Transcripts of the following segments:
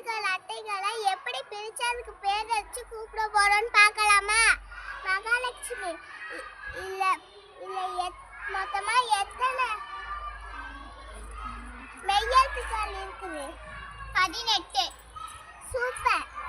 எழுத்துக்கள் அட்டைகளை எப்படி பிரிச்சு அதுக்கு பேர் வச்சு கூப்பிட போறோம்னு பார்க்கலாமா? மகாலட்சுமி. இல்ல இல்ல எத்- மொத்தமா எத்தனை? மெய்யெழுத்துக்கள் இருக்குது. பதினெட்டு. சூப்பர்.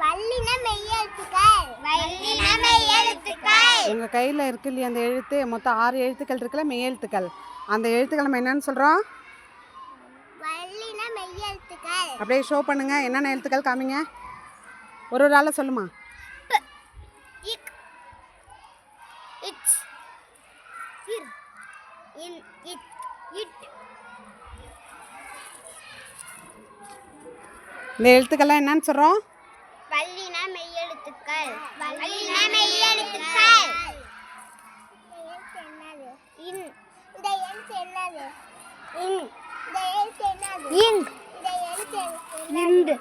வல்லின மெய்யெழுத்துக்கள். வல்லின மெய்யெழுத்துக்கள். உங்கள் கையில் இருக்கு இல்லையா அந்த எழுத்து? மொத்தம் ஆறு எழுத்துக்கள் இருக்குல்ல மெய் எழுத்துக்கள் அந்த எழுத்துக்கள் நம்ம என்னன்னு சொல்கிறோம் வல்லின மெய்யெழுத்துக்கள். அப்படியே ஷோ பண்ணுங்க. என்னென்ன எழுத்துக்கள் காமிங்க? ஒரு ஒரு ஆளை சொல்லுமா. இக் இச் இர் இன் இட் இட் இந்த எழுத்துக்கள்லாம் என்னன்னு சொல்கிறோம் வல்லின மெய்யெழுத்துக்கள். வல்லின மெய்யெழுத்துக்கள். இன். இந்த எழுத்து என்னது? இன். இந்த எழுத்து என்னது? இன். இந்த எழுத்து இந்து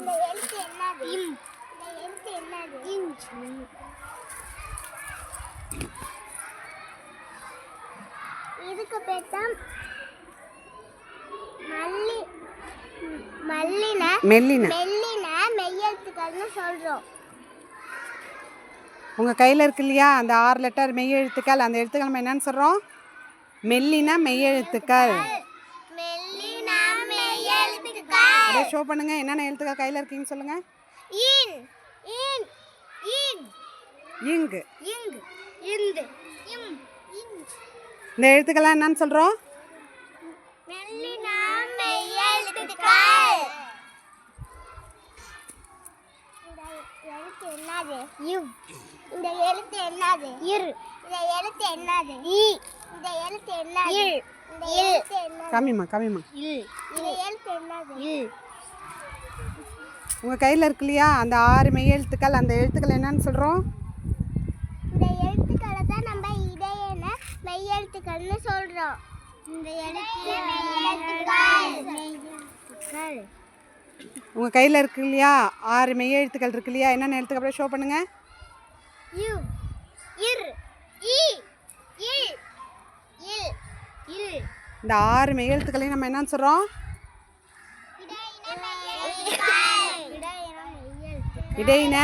இந்த எழுத்து என்னது? இம். என்னது இஞ்ச் இதுக்கு பேர் தான் மல்லி மல்லின மெல்லின. மெல்லின மெய்யெழுத்துக்கள்னு சொல்றோம். உங்கள் கையில் இருக்கு இல்லையா? அந்த ஆறு லெட்டர் மெய் எழுத்துக்கள் அந்த எழுத்துக்கள் நம்ம என்னன்னு சொல்கிறோம் மெல்லின மெய் எழுத்துக்கள் ஷோ பண்ணுங்க. என்னென்ன எழுத்துக்கள் கையில் இருக்கீங்கன்னு சொல்லுங்கள் இன் இன். இன் இங்கு. இங் இந்து. இம். இஞ்ச். இந்த எழுத்துக்கள்லாம் என்னன்னு சொல்கிறோம் இந்த எழுத்து என்னது? இவ். இந்த எழுத்து என்னது? இர். இந்த எழுத்து என்னது? இ. இந்த எழுத்து என்னது? இல் இந்த எழுத்து என்னது காமிம்மா காமிம்மா இல் இந்த எழுத்து என்னது? இல் உங்கள் கையில் இருக்கு இல்லையா? அந்த ஆறு மெய் எழுத்துக்கள் அந்த எழுத்துக்கள் என்னன்னு சொல்கிறோம் இந்த எழுத்துக்களை தான் நம்ம இடையன மெய்யெழுத்துக்கள்னு சொல்றோம். இந்த எழுத்து மெய்யெழுத்துக்கள் உங்கள் கையில் இருக்கு இல்லையா? ஆறு மெய் எழுத்துக்கள் இருக்கு இல்லையா? என்னென்ன எழுத்துக்கள் அப்படியே ஷோ பண்ணுங்கள் யு இர் இ இல் இல் இல். இந்த ஆறு மெய் எழுத்துக்களையும் நம்ம என்னன்னு சொல்கிறோம் இடையின மெய்யெழுத்துக்கள் இடையின மெய்யெழுத்துக்கள் இடையின?